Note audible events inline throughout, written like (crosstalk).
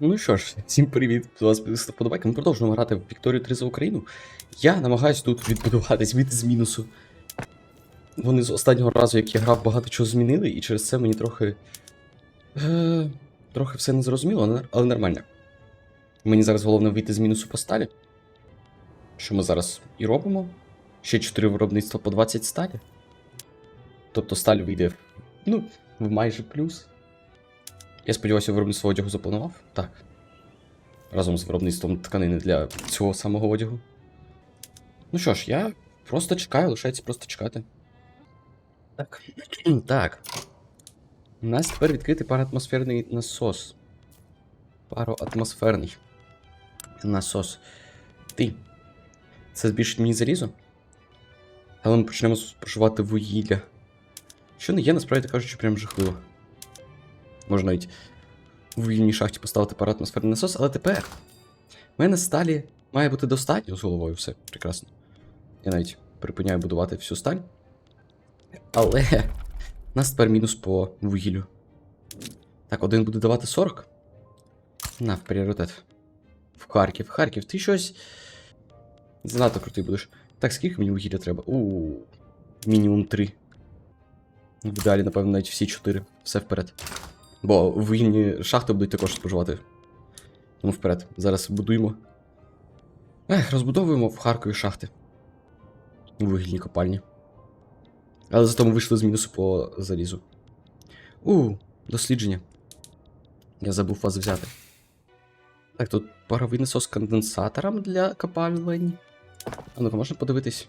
Ну що ж, всім привіт. Вас підписка. Ми продовжуємо грати в Вікторію 3 за Україну. Я намагаюсь тут відбудуватись, вийти з мінусу. Вони з останнього разу, як я грав, багато чого змінили, і через це мені трохи. Е, трохи все не зрозуміло, але нормально. Мені зараз головне вийти з мінусу по сталі. Що ми зараз і робимо. Ще 4 виробництва по 20 сталі. Тобто сталь вийде, ну, в майже плюс. Я сподіваюся, виробництво одягу запланував? Так. Разом з виробництвом тканини для цього самого одягу. Ну що ж, я просто чекаю, лишається просто чекати. Так. (clears throat) так. У нас тепер відкритий пароатмосферний насос. Пароатмосферний насос. Ти. Це збільшить мені залізо? Але ми почнемо споживати вугілля. Що не є, насправді кажучи, прям жахливо. Можна навіть в вугільній шахті поставити пароатмосферний насос, але тепер в мене сталі має бути достатньо з головою, все прекрасно. Я навіть припиняю будувати всю сталь. Але у (laughs) нас тепер мінус по вугіллю. Так, один буде давати 40. На, в пріоритет. В Харків. Харків, ти щось. Занадто крутий будеш. Так, скільки мені вугілля треба? У мінімум 3. В ідеалі, напевно, навіть всі 4. Все вперед. Бо вугільні шахти будуть також споживати. Тому вперед. Зараз будуємо. Ех, розбудовуємо в Харкові шахти. Вугільні копальні. Але зато ми вийшли з мінусу по залізу. У, дослідження. Я забув вас взяти. Так, тут паровий насос з конденсатором для копалень. А ну-ка, можна подивитись?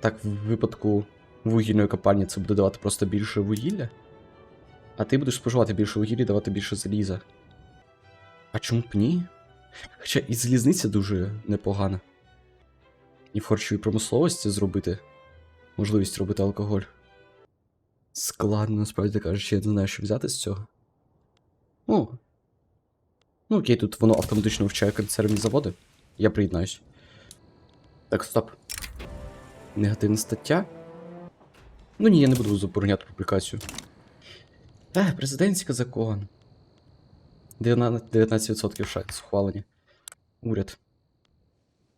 Так, в випадку вугільної копальні це буде давати просто більше вугілля. А ти будеш споживати більше вугілля давати більше заліза. А чому б ні? Хоча і залізниця дуже непогана. І в харчовій промисловості зробити можливість робити алкоголь. Складно, насправді кажучи, я не знаю, що взяти з цього. О. Ну окей, тут воно автоматично вивчає консервні заводи. Я приєднаюсь. Так, стоп. Негативна стаття. Ну ні, я не буду забороняти публікацію. Е, президентський закон. 19% 19% шанс ухвалення. Уряд.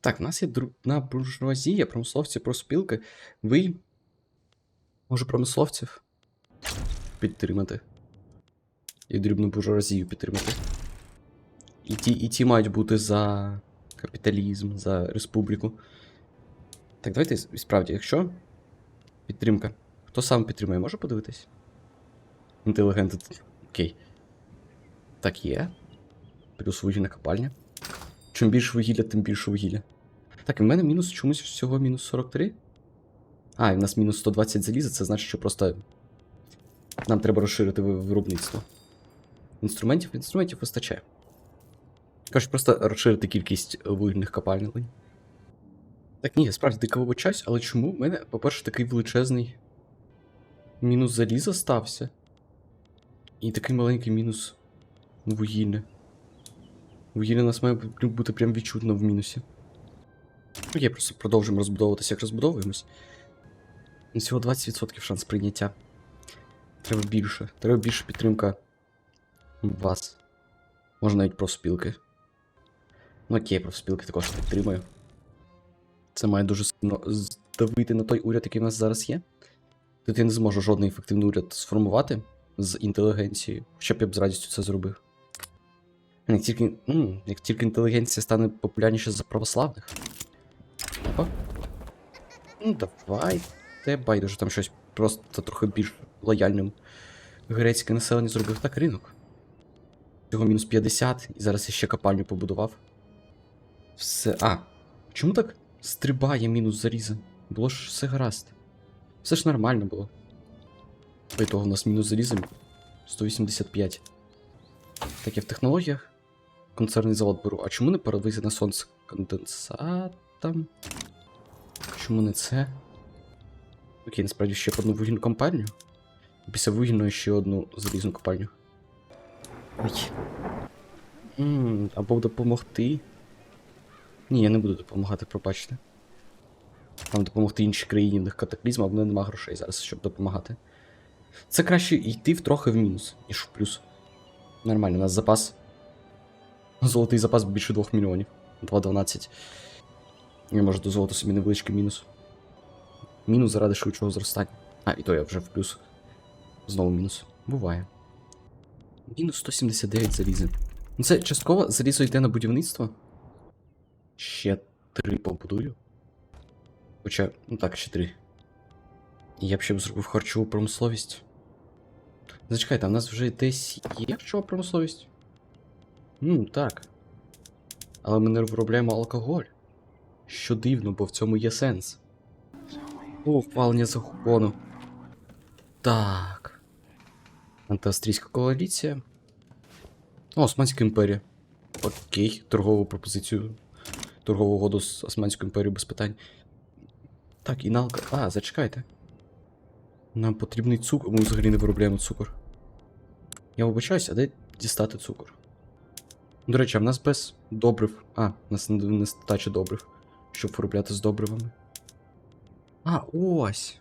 Так, в нас є друбна буржуазія, промисловці, проспілки. Ви. Може, промисловців підтримати. І дрібну буржуазію підтримати. І ті, і ті мають бути за капіталізм, за республіку. Так, давайте справді, якщо. Підтримка. Хто сам підтримує, може подивитись? Інтелігент. Окей. Так є. Плюс вугільна копальня. Чим більше вугілля, тим більше вугілля. Так, і в мене мінус чомусь всього мінус 43. А, і в нас мінус 120 заліза, це значить, що просто. Нам треба розширити виробництво. Інструментів, інструментів вистачає. Кажуть, просто розширити кількість вугільних копальнень. Так, ні, справді дико вибачаюсь, але чому в мене, по-перше, такий величезний мінус заліза стався? І такий маленький мінус вугілля. Вугілля у нас має бути прям відчутно в мінусі. Окей, просто продовжуємо розбудовуватися, як розбудовуємось. Ну, Всього 20% шанс прийняття. Треба більше. Треба більше підтримка вас. Можна навіть профспілки. Ну окей, профспілки також підтримую. Це має дуже сильно здавити на той уряд, який в нас зараз є. Тут я не зможу жодний ефективний уряд сформувати з інтелігенцією, хоча б я б з радістю це зробив. Як тільки, м, як тільки інтелігенція стане популярніше за православних. Опа. Ну, давайте. Байдуже там щось просто трохи більш лояльним грецьке населення зробив. Так, ринок. Всього мінус 50, і зараз я ще копальню побудував. Все. А, чому так стрибає мінус заріза? Було ж все гаразд. Все ж нормально було. По ітогу у нас мінус заліза 185. Так, я в технологіях. Концерний завод беру. А чому не паровий на сонце конденсатом? Чому не це? Окей, насправді ще одну вугільну компанію. Після вугільної ще одну залізну копальню. Ой. Ммм, або допомогти. Ні, я не буду допомагати, пробачте. Там допомогти іншій країні в них катаклізм, а в мене нема грошей зараз, щоб допомагати. Це краще йти в трохи в мінус, ніж в плюс. Нормально, у нас запас Золотий запас більше 2 мільйонів. 2,12. Я можу дозволити собі невеличкий мінус. Мінус заради швидшого зростання. А, і то я вже в плюс. Знову мінус. Буває. Мінус 179 залізи. Ну це частково залізо йде на будівництво. Ще три побудую. Хоча, ну так, ще три. Я б ще б зробив харчову промисловість. Зачекайте, а в нас вже десь є харчова промисловість? Ну, так. Але ми не виробляємо алкоголь. Що дивно, бо в цьому є сенс. О, ухвалення закону. Так. Антиавстрійська коаліція. О, Османська імперія. Окей, торгову пропозицію. Торгову угоду з Османською імперією без питань. Так, і на алко... А, зачекайте. Нам потрібний цукор. Ми взагалі не виробляємо цукор. Я вибачаюсь, а де дістати цукор? До речі, а в нас без добрив. А, в нас не нестача добрив, щоб виробляти з добривами. А, ось.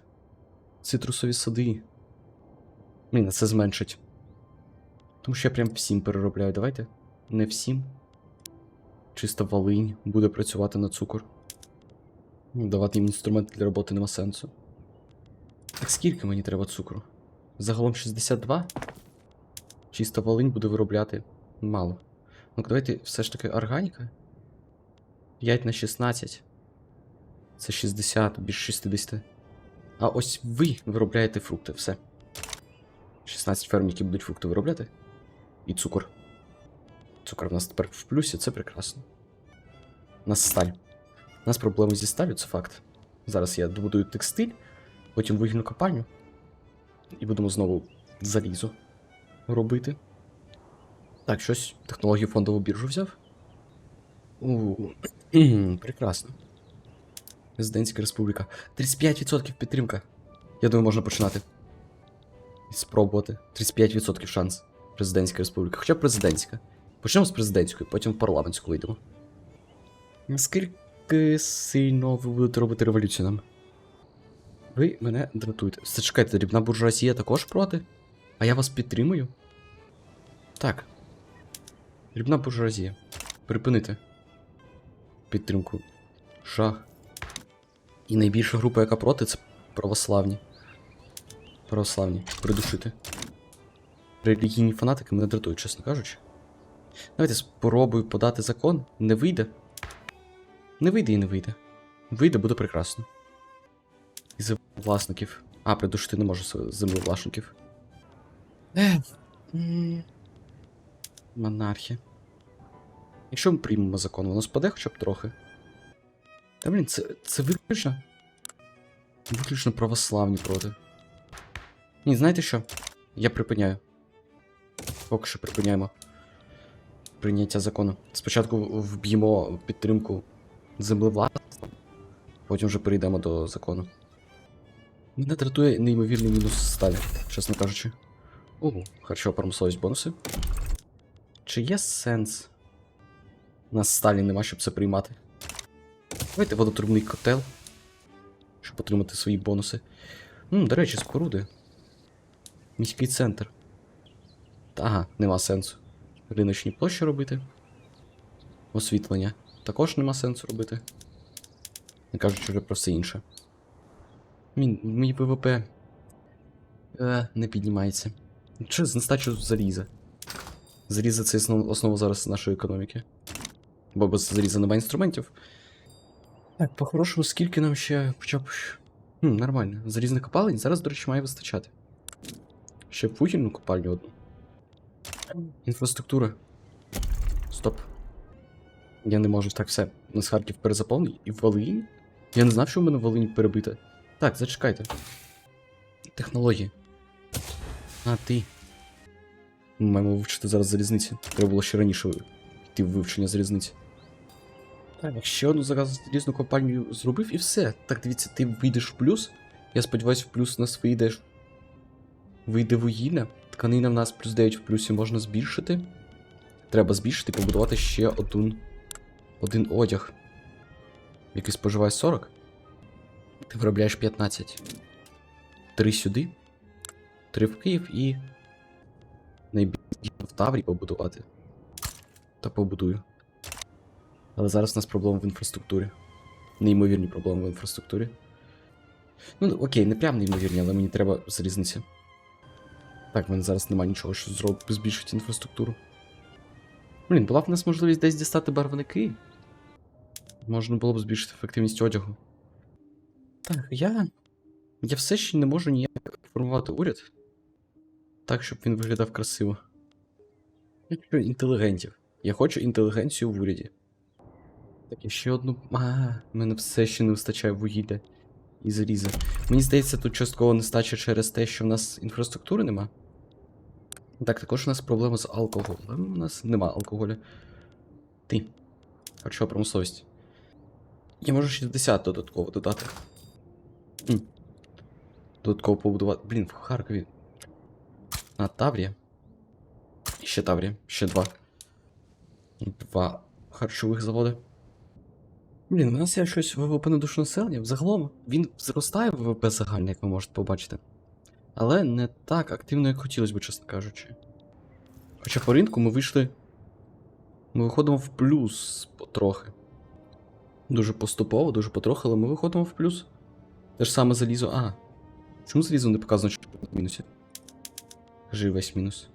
Цитрусові сади. А це зменшить. Тому що я прям всім переробляю. Давайте. Не всім. Чисто Волинь буде працювати на цукор. Давати їм інструменти для роботи нема сенсу. Так скільки мені треба цукру? Загалом 62? Чисто Волинь буде виробляти мало. Ну давайте все ж таки органіка. 5 на 16. Це 60, більше 60. А ось ви виробляєте фрукти, все. 16 ферм, які будуть фрукти виробляти. І цукор. Цукор в нас тепер в плюсі, це прекрасно. У нас сталь. У нас проблеми зі сталю, це факт. Зараз я добудую текстиль, потім вугільну копальню. І будемо знову залізо робити. Так, щось технологію фондову біржу взяв. У, (clears throat) прекрасно. Президентська республіка. 35% підтримка. Я думаю, можна починати. Спробувати. 35% шанс. Президентська республіка. Хоча президентська. Почнемо з президентської, потім в парламентську вийдемо. Наскільки сильно ви будете робити революцію нам? Ви мене дратуєте. Зачекайте, дрібна буржуазія також проти? А я вас підтримую? Так. Дрібна буржуазія. Припинити. Підтримку. Шах. І найбільша група, яка проти, це православні. Православні. Придушити. Релігійні фанатики мене дратують, чесно кажучи. Давайте спробую подати закон. Не вийде. Не вийде і не вийде. Вийде, буде прекрасно. І власників. А, придушити не можу землевласників. Е. м, Якщо ми приймемо закон, воно спаде хоча б трохи. Та блін, це, це виключно. Виключно православні проти. Ні, знаєте що? Я припиняю. Поки що припиняємо. Прийняття закону. Спочатку вб'ємо підтримку землевласництва, потім вже перейдемо до закону. Мене дратує неймовірний мінус сталі, чесно кажучи. Ого, харчова промисловість бонуси. Чи є сенс? У нас сталі нема, щоб це приймати. Давайте водотрубний котел. Щоб отримати свої бонуси. М, до речі, споруди. Міський центр. Ага, нема сенсу. Риночні площі робити. Освітлення. Також нема сенсу робити. Не кажучи вже про все інше. Мій, мій ВВП е, не піднімається. Чи з нестачу заліза? Заліза це основ, основа зараз нашої економіки. Бо без заліза немає інструментів. Так, по-хорошому, скільки нам ще хоча б. Хм, нормально. Залізних копалень зараз, до речі, має вистачати. Ще вугільну копальню одну. Інфраструктура. Стоп. Я не можу так все. У нас Харків перезаповнений. І в Волині? Я не знав, що в мене в Волині перебита. Так, зачекайте. Технології. А, ти. Ми маємо вивчити зараз залізниці. Треба було ще раніше йти в вивчення залізниці. Так, ще одну зараз залізну компанію зробив і все. Так, дивіться, ти вийдеш в плюс. Я сподіваюся, в плюс у нас вийдеш. Вийде вугілля. Тканина в нас плюс 9 в плюсі можна збільшити. Треба збільшити і побудувати ще один, один одяг. Який споживає 40. Ти виробляєш 15. Три сюди. Три в Київ і. Найбільше в Таврі побудувати. та побудую. Але зараз у нас проблема в інфраструктурі. Неймовірні проблеми в інфраструктурі. Ну, окей, не прям неймовірні, але мені треба залізниця. Так, в мене зараз немає нічого, що зробити, збільшити інфраструктуру. Блін, була б у нас можливість десь дістати барвники. Можна було б збільшити ефективність одягу. Так, я. Я все ще не можу ніяк формувати уряд. Так, щоб він виглядав красиво. Я хочу інтелігентів. Я хочу інтелігенцію в уряді. Так, і ще одну. А, мене все ще не вистачає вугілля і заліза. Мені здається, тут частково нестача через те, що в нас інфраструктури нема. Так, також у нас проблема з алкоголем. У нас нема алкоголю. Ти. Харчова промисловість. Я можу 60 додатково додати. Хм. Додатково побудувати. Блін, в Харкові. А, Таврія. І Ще Таврія. Ще два. Два харчових заводи. Блін, у нас є щось ВВП на душу населення. Взагалом він зростає ВВП загальне, як ви можете побачити. Але не так активно, як хотілося б, чесно кажучи. Хоча по ринку ми вийшли. Ми виходимо в плюс потрохи. Дуже поступово, дуже потрохи, але ми виходимо в плюс. Те ж саме залізо. А. Чому залізо не показано, що в мінусі? Кажи весь мінус.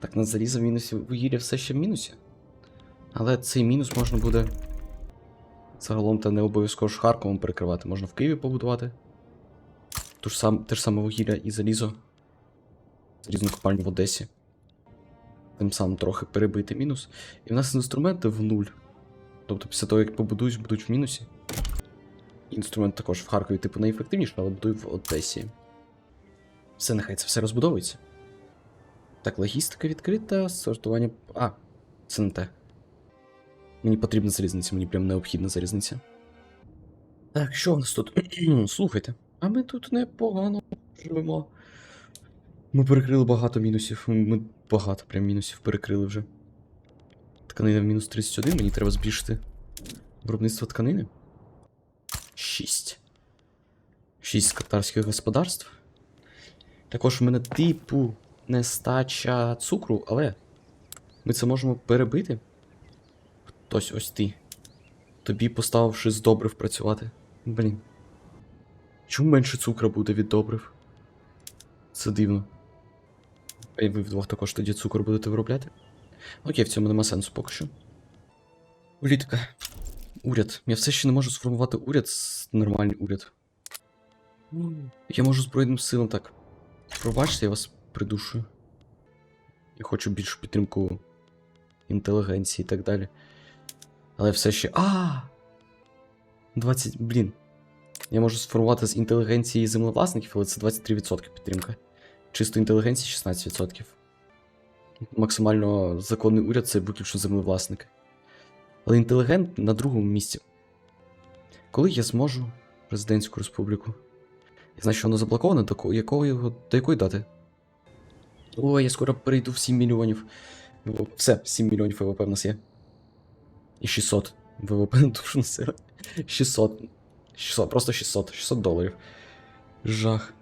Так, на залізо в мінусі вугілля все ще в мінусі. Але цей мінус можна буде. Загалом та не обов'язково ж Харковом перекривати. Можна в Києві побудувати. Ту ж сам, те ж саме вугілля і залізо. Залізну копальню в Одесі. Тим самим трохи перебити мінус. І в нас інструменти в нуль. Тобто після того, як побудують, будуть в мінусі. Інструмент також в Харкові, типу, найефективніший, але будують в Одесі. Все, нехай це все розбудовується. Так, логістика відкрита, сортування. А, це не те. Мені потрібна залізниця, мені прям необхідна залізниця. Так, що в нас тут? (clears throat) Слухайте, а ми тут непогано живемо. Ми перекрили багато мінусів. Ми багато прям мінусів перекрили вже. Тканина в мінус 31, мені треба збільшити виробництво тканини. 6. 6 катарських господарств. Також у мене типу нестача цукру, але ми це можемо перебити. Хтось ось ти. Тобі поставивши з добрив працювати. Блін. Чому менше цукру буде від добрив? Це дивно. А ви вдвох також тоді цукор будете виробляти? Окей, в цьому нема сенсу поки що. Політика. Уряд. Я все ще не можу сформувати уряд, нормальний уряд. Я можу Збройним силам так. Пробачте, я вас придушую. Я хочу більшу підтримку інтелігенції і так далі. Але все ще. А! 20. Блін. Я можу сформувати з інтелігенції землевласників, але це 23% підтримка. Чисто інтелігенції 16%. Максимально законний уряд це виключно землевласники. Але інтелігент на другому місці. Коли я зможу президентську республіку? Я знаю, що воно заблоковане, до якого його, до якої дати? О, я скоро перейду в 7 мільйонів. Все, 7 мільйонів ВВП в нас є. І 600 ВВП на душу населення. 600. 600, просто 600. 600 доларів. Жах.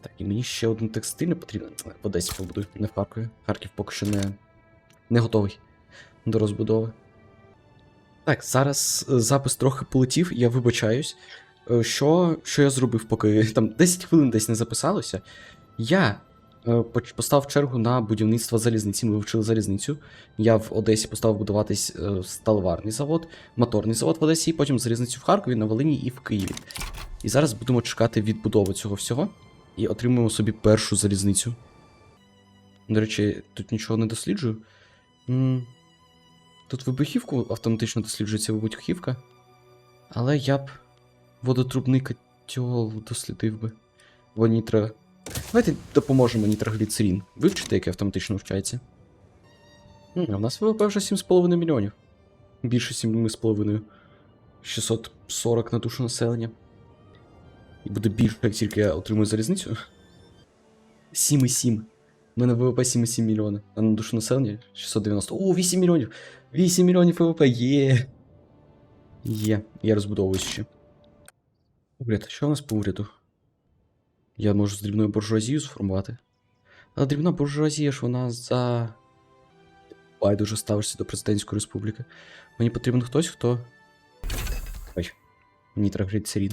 Так, і мені ще один текстиль не потрібен. В Одесі побудую, не в Харкові. Харків поки що не, не готовий до розбудови. Так, зараз е, запис трохи полетів, я вибачаюсь. Е, Що, що я зробив, поки (laughs) там 10 хвилин десь не записалося. Я е, поставив чергу на будівництво залізниці. Ми вивчили залізницю. Я в Одесі поставив будуватись сталеварний завод, моторний завод в Одесі, потім залізницю в Харкові, на Волині і в Києві. І зараз будемо чекати відбудови цього всього і отримуємо собі першу залізницю. До речі, тут нічого не досліджую. Тут вибухівку автоматично досліджується вибухівка. Але я б водотрубний котел дослідив би. Бо нітро. Давайте допоможемо нітрогліцерин. Вивчити, який автоматично вчається. А в нас ВВП вже 7,5 мільйонів. Більше 7,5. 640 на душу населення. І буде більше, як тільки я отримую залізницю. 7,7. У мене ВВП 7,7 мільйони. А на душу населення 690. О, 8 мільйонів! 8 мільйонів ВВП, є. Є, я розбудовуюсь ще. Уряд, що у нас по уряду? Я можу з дрібною буржуазією сформувати. Але дрібна буржуазія ж вона за. байдуже ставишся до президентської республіки. Мені потрібен хтось, хто. Ой, мені треба гріти сирін.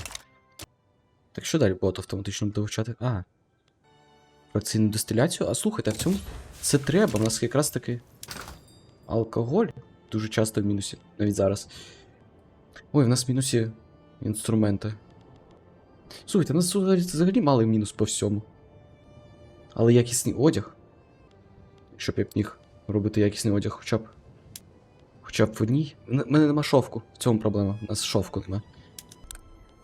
Так що далі бот автоматично буде вивчати? А. Фракційну дистиляцію? А слухайте, а в цьому це треба. У нас якраз таки алкоголь дуже часто в мінусі, навіть зараз. Ой, в нас в мінусі інструменти. Слухайте, у нас взагалі- взагалі малий мінус по всьому. Але якісний одяг. Щоб я б міг робити якісний одяг хоча б. Хоча б в одній. У мене нема шовку. В цьому проблема. У нас шовку нема.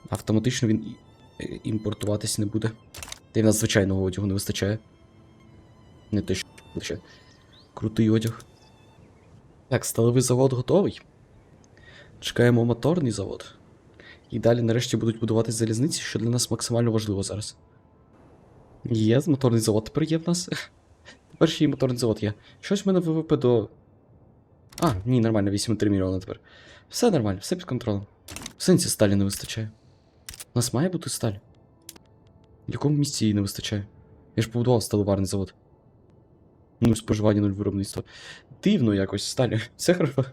Автоматично він е, імпортуватись не буде. Та й в нас звичайного одягу не вистачає. Не те, що лише. Крутий одяг. Так, сталевий завод готовий. Чекаємо моторний завод. І далі нарешті будуть будувати залізниці, що для нас максимально важливо зараз. Є, моторний завод тепер є в нас. (laughs) Тепер ще й моторний завод є. Щось в мене ВВП до. А, ні, нормально, 8,3 мільйона тепер. Все нормально, все під контролем. В сенсі сталі не вистачає. У нас має бути сталь. В якому місці її не вистачає? Я ж побудував сталеварний завод. Ну, споживання нуль виробництва. Дивно якось сталь. (laughs) Все хорошо.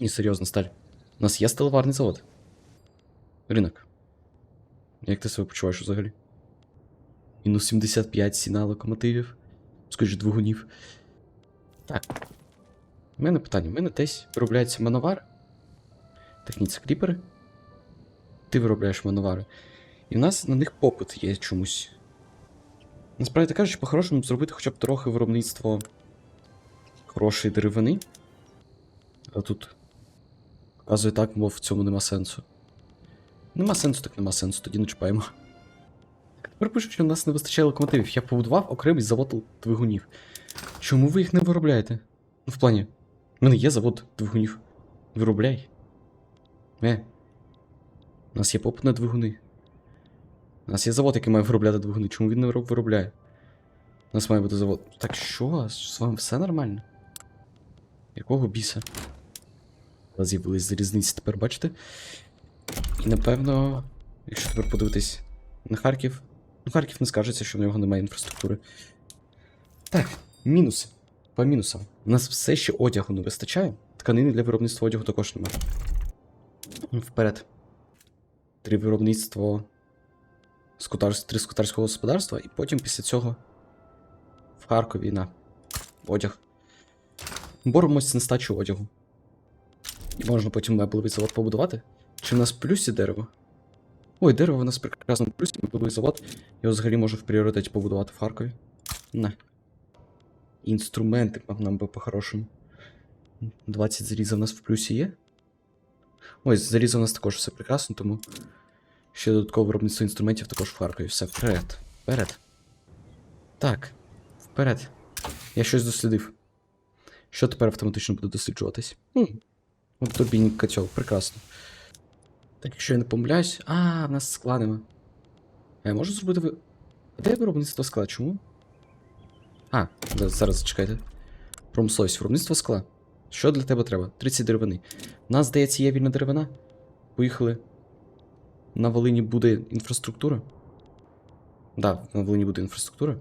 Ні, серйозно, сталь. У нас є сталеварний завод. Ринок. Як ти себе почуваєш взагалі? Мінус 75 ціна локомотивів. Скажи, двигунів. Так. У мене питання. У мене десь виробляється мановар. Так ні, це кріпери. Ти виробляєш мановари. І в нас на них попит є чомусь. Насправді кажучи, по-хорошому зробити хоча б трохи виробництво хорошої деревини. А тут. Показує так, мов в цьому нема сенсу. Нема сенсу, так нема сенсу, тоді не чіпаємо. Тепер пишуть, що в нас не вистачає локомотивів. Я побудував окремий завод двигунів. Чому ви їх не виробляєте? Ну, в плані. У мене є завод двигунів. Виробляй. Е. У нас є попит на двигуни. У нас є завод, який має виробляти двигуни. Чому він не виробляє? У нас має бути завод. Так що? З вами все нормально? Якого біса? З'явились залізниці тепер, бачите? І напевно, якщо тепер подивитись на Харків. Ну, Харків не скажеться, що в нього немає інфраструктури. Так, мінуси. По мінусам. У нас все ще одягу не вистачає. Тканини для виробництва одягу також немає. Вперед. Три виробництво скутар... три скутарського господарства, і потім після цього в Харкові на одяг. Боремось з нестачу одягу. І можна потім меблевий завод побудувати. Чи в нас в плюсі дерево? Ой, дерево в нас прекрасно в плюсі, меблевий завод. Його взагалі можу в пріоритеті побудувати в Харкові. На. Інструменти нам би по-хорошому. 20 зарізів у нас в плюсі є. Ой, з зарізом у нас також все прекрасно, тому ще додаткове виробництво інструментів також в Харкові. Все, вперед. Вперед. Так, вперед. Я щось дослідив. Що тепер автоматично буде досліджуватись? Хм. От турбінний котел, прекрасно. Так, якщо я не помиляюсь. А, в нас скла нема. А я можу зробити ви. Де виробництво скла? Чому? А, зараз, зараз зачекайте. Промисловість, виробництво скла. Що для тебе треба? 30 деревини. У нас, здається, є вільна деревина. Поїхали. На Волині буде інфраструктура. Да, на Волині буде інфраструктура.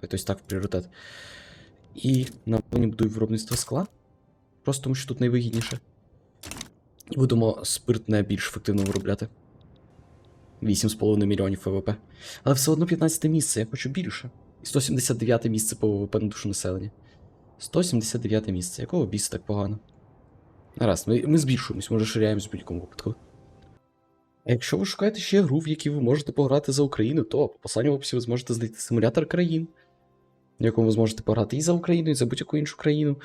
Тобто так, пріоритет. І на Волині будує виробництво скла. Просто тому що тут найвигідніше. І будемо спиртне більш ефективно виробляти. 8,5 мільйонів ВВП. Але все одно 15 місце, я хочу більше. І 179 місце по ВВП на душу населення. 179 місце. Якого біса так погано? Гаразд, ми, ми збільшуємось, ми розширяємось в будь-якому випадку. А якщо ви шукаєте ще гру, в якій ви можете пограти за Україну, то по посланню в описі ви зможете знайти симулятор країн, в якому ви зможете пограти і за Україну, і за будь-яку іншу країну.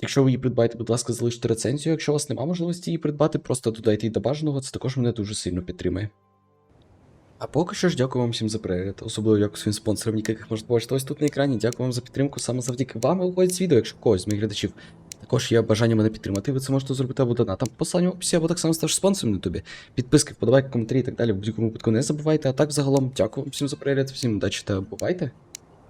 Якщо ви її придбаєте, будь ласка, залиште рецензію. Якщо у вас немає можливості її придбати, просто додайте її до бажаного, це також мене дуже сильно підтримує. А поки що ж дякую вам всім за перегляд. Особливо дякую своїм спонсорам, яких можете побачити ось тут на екрані. Дякую вам за підтримку. Саме завдяки вам виходить відео, якщо когось з моїх глядачів. Також є бажання мене підтримати, ви це можете зробити або донатом Посилання в описі, або так само ставши спонсором на ютубі. Підписки, вподобайки, коментарі і так далі. В будь-якому випадку не забувайте. А так загалом дякую всім за перегляд, всім удачі та бувайте.